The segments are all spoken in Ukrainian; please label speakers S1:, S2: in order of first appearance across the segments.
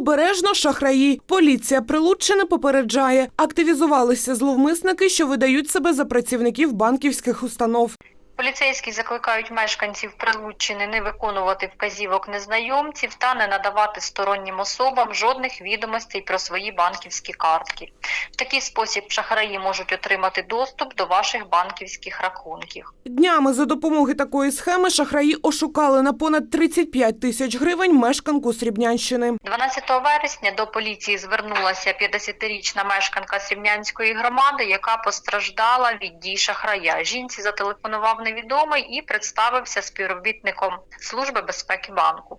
S1: Обережно шахраї. Поліція Прилуччини попереджає. Активізувалися зловмисники, що видають себе за працівників банківських установ.
S2: Поліцейські закликають мешканців Прилуччини не виконувати вказівок незнайомців та не надавати стороннім особам жодних відомостей про свої банківські картки. В такий спосіб шахраї можуть отримати доступ до ваших банківських рахунків.
S1: Днями за допомоги такої схеми шахраї ошукали на понад 35 тисяч гривень мешканку Срібнянщини.
S2: 12 вересня до поліції звернулася 50-річна мешканка Срібнянської громади, яка постраждала від дій шахрая. Жінці зателефонував невідомий і представився співробітником Служби безпеки банку.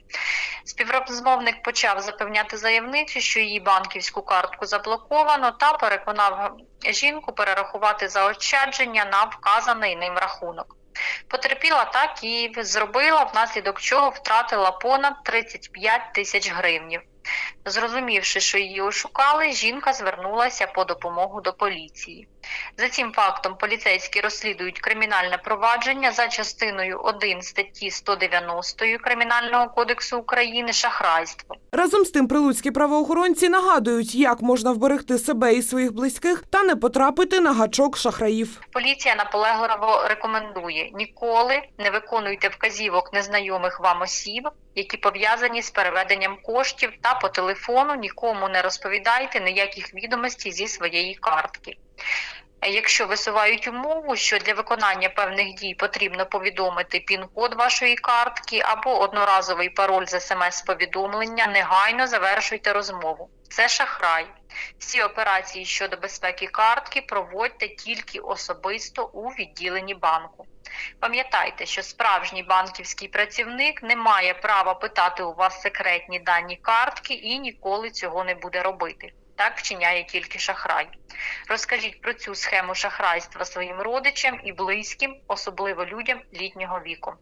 S2: Співрозмовник почав запевняти заявницю, що її банківську картку заблоковано, та переконав жінку перерахувати заощадження на вказаний ним рахунок. Потерпіла так і зробила, внаслідок чого втратила понад 35 тисяч гривнів. Зрозумівши, що її ошукали, жінка звернулася по допомогу до поліції. За цим фактом поліцейські розслідують кримінальне провадження за частиною 1 статті 190 Кримінального кодексу України шахрайство.
S1: Разом з тим прилуцькі правоохоронці нагадують, як можна вберегти себе і своїх близьких та не потрапити на гачок шахраїв.
S2: Поліція наполегливо рекомендує ніколи не виконуйте вказівок незнайомих вам осіб, які пов'язані з переведенням коштів, та по телефону нікому не розповідайте ніяких відомостей зі своєї картки. Якщо висувають умову, що для виконання певних дій потрібно повідомити пін-код вашої картки або одноразовий пароль з смс-повідомлення, негайно завершуйте розмову. Це шахрай. Всі операції щодо безпеки картки проводьте тільки особисто у відділенні банку. Пам'ятайте, що справжній банківський працівник не має права питати у вас секретні дані картки і ніколи цього не буде робити. Так вчиняє тільки шахрай. Розкажіть про цю схему шахрайства своїм родичам і близьким, особливо людям літнього віку.